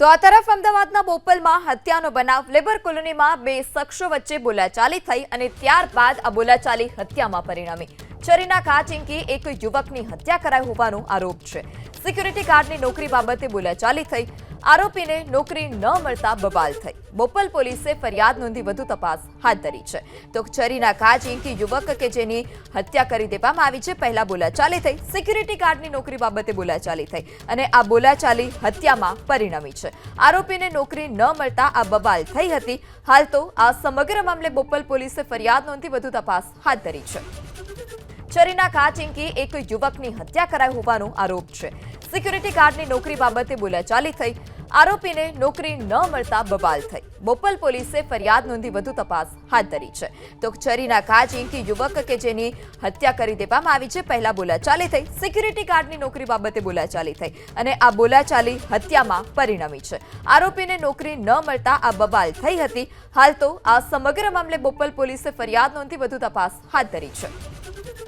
તો આ તરફ અમદાવાદના બોપલમાં હત્યાનો બનાવ, લેબર કોલોનીમાં બે શખ્સો વચ્ચે બોલાચાલી થઈ અને ત્યારબાદ આ બોલાચાલી હત્યામાં પરિણમી. છરીના ઘા ચીંકી એક યુવકની હત્યા કરાઈ હોવાનો આરોપ છે. સિક્યુરિટી ગાર્ડની નોકરી બાબતે બોલાચાલી થઈ આરોપીને નોકરી ન મળતા બબાલ થઈ. બોપલ પોલીસે ફરિયાદ નોંધી વધુ તપાસ હાથ ધરી છે. તો ચરીના કાચ ઇંકી યુવક કે જેની હત્યા કરી દેવામાં આવી છે, પહેલા બોલાચાલી થઈ. સિક્યુરિટી ગાર્ડની નોકરી બાબતે બોલાચાલી થઈ અને આ બોલાચાલી હત્યામાં પરિણમી છે. આરોપીને નોકરી ન મળતા આ બબાલ થઈ હતી. હાલ તો આ સમગ્ર મામલે બોપલ પોલીસે ફરિયાદ નોંધી વધુ તપાસ હાથ ધરી છે. ચરીના કાચિંકી એક યુવકની હત્યા કરાઈ હોવાનો આરોપ છે. સિક્યુરિટી ગાર્ડની નોકરી બાબતે બોલાચાલી થઈ આરોપીને નોકરી ન મળતા બબાલ થઈ. બોપલ પોલીસે ફરિયાદ નોંધી વધુ તપાસ હાથ ધરી છે. તો ચરીના ઘા યુવક કે જેની હત્યા કરી દેવામાં આવી છે, પહેલા બોલાચાલી થઈ. સિક્યુરિટી ગાર્ડની નોકરી બાબતે બોલાચાલી થઈ અને આ બોલાચાલી હત્યામાં પરિણમી છે. આરોપીને નોકરી ન મળતા આ બબાલ થઈ હતી. હાલ તો આ સમગ્ર મામલે બોપલ પોલીસે ફરિયાદ નોંધી વધુ તપાસ હાથ ધરી છે.